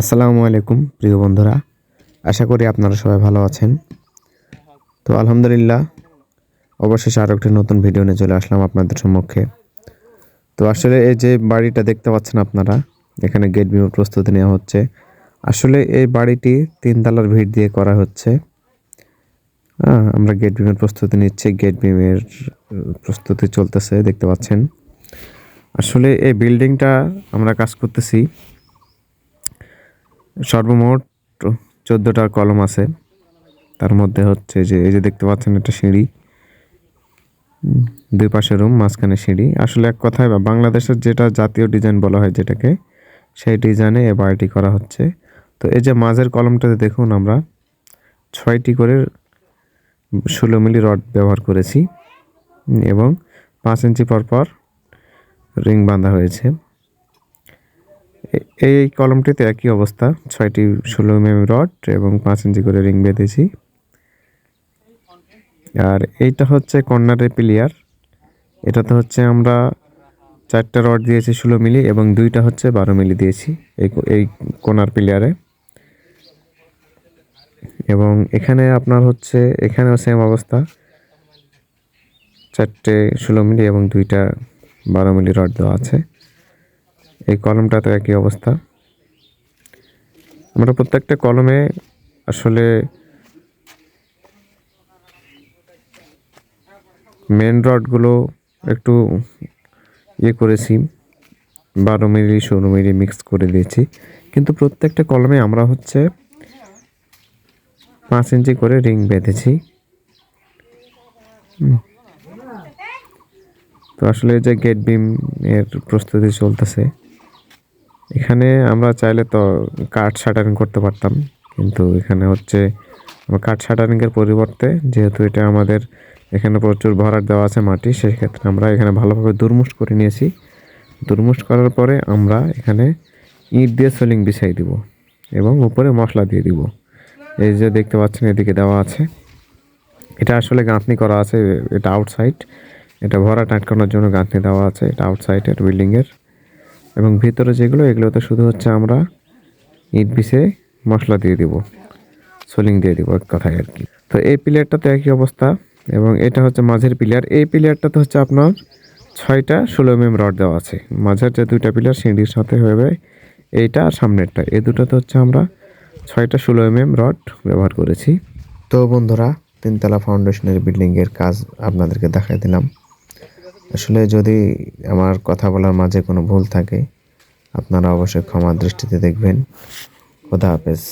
আসসালামু আলাইকুম, প্রিয় বন্ধুরা। আশা করি আপনারা সবাই ভালো আছেন। তো আলহামদুলিল্লাহ, অবশেষে আরও একটি নতুন ভিডিও নিয়ে চলে আসলাম আপনাদের সম্মুখে। তো আসলে এই যে বাড়িটা দেখতে পাচ্ছেন আপনারা, এখানে গেট বিমের প্রস্তুতি নেওয়া হচ্ছে। আসলে এই বাড়িটি তিন তিনতলার ভিড় দিয়ে করা হচ্ছে। হ্যাঁ আমরা গেট বিমের প্রস্তুতি নিচ্ছি। গেট বিমের প্রস্তুতি চলতেছে, দেখতে পাচ্ছেন। আসলে এই বিল্ডিংটা আমরা কাজ করতেছি। সর্বমোট চোদ্দোটা কলম আছে। তার মধ্যে হচ্ছে যে, এই যে দেখতে পাচ্ছেন একটা সিঁড়ি। দুই পাশে রুম মাঝখানে সিঁড়ি। আসলে এক কথায় বাংলাদেশের যেটা জাতীয় ডিজাইন বলা হয় যেটাকে, সেই ডিজাইনে এ বাড়িটি করা হচ্ছে। তো এই যে মাঝের কলমটাতে দেখুন আমরা, ছয়টি করে ষোলো মিলি রড ব্যবহার করেছি। এবং পাঁচ ইঞ্চি পর পর রিং বাঁধা হয়েছে। এই কলমটিতে একই অবস্থা। ছয়টি ষোলো এম রড এবং পাঁচ ইঞ্চি করে রিং বেঁধেছি। আর এইটা হচ্ছে কর্নারের প্লেয়ার এটাতে হচ্ছে আমরা চারটা রড দিয়েছি ষোলো মিলি এবং দুইটা হচ্ছে বারো মিলি দিয়েছি এই এই কোনার প্লেয়ারে। এবং এখানে আপনার হচ্ছে, এখানেও সেম অবস্থা। চারটে ষোলো মিলি এবং দুইটা বারো মিলি রড দেওয়া আছে। এই কলমটাতে একই অবস্থা। আমরা প্রত্যেকটা কলমে আসলে মেন রডগুলো একটু ইয়ে করেছি, বারো মিলি, ষোলো মিলি মিক্স করে দিয়েছি। কিন্তু প্রত্যেকটা কলমে আমরা হচ্ছে পাঁচ ইঞ্চি করে রিং বেঁধেছি। তো আসলে যে গেট বিম এর প্রস্তুতি চলতেছে। এখানে আমরা চাইলে তো কাঠ শাটারিং করতে পারতাম, কিন্তু এখানে হচ্ছে কাঠ শাটারিংয়ের পরিবর্তে যেহেতু এটা আমাদের এখানে প্রচুর ভরাট দেওয়া আছে মাটি সেই ক্ষেত্রে আমরা এখানে ভালোভাবে দুরমুষ্ট করে নিয়েছি। দুরমুষ্ট করার পরে আমরা এখানে ইট দিয়ে সোলিং বিছাই দিব এবং উপরে মশলা দিয়ে দিব। এই যে দেখতে পাচ্ছেন এদিকে দেওয়া আছে। এটা আসলে গাঁথনি করা আছে, এটা আউটসাইড এটা ভরাট আটকানোর জন্য গাঁথনি দেওয়া আছে, এটা আউটসাইডের বিল্ডিংয়ের এবং ভিতরে যেগুলো, এগুলোতে শুধু হচ্ছে আমরা ইট বিছে মশলা দিয়ে দিব, সোলিং দিয়ে দিব এক কথায় আর কি। তো এই প্লেয়ারটাতে একই অবস্থা এবং এটা হচ্ছে মাঝের প্লেয়ার এই প্লেয়ারটাতে হচ্ছে আপনার ছয়টা ষোলো এম রড দেওয়া আছে। মাঝের যে দুইটা প্লেয়ার সিঁড়ির সাথে হবে এইটা আর সামনেরটা। এই দুটোতে হচ্ছে আমরা ছয়টা ষোলো এম রড ব্যবহার করেছি। তো বন্ধুরা, তিনতলা ফাউন্ডেশনের বিল্ডিংয়ের কাজ আপনাদেরকে দেখাই দিলাম। আসলে যদি আমার কথা বলার মাঝে কোনো ভুল থাকে, আপনারা অবশ্যই ক্ষমা দৃষ্টিতে দেখবেন। খোদা হাফেজ।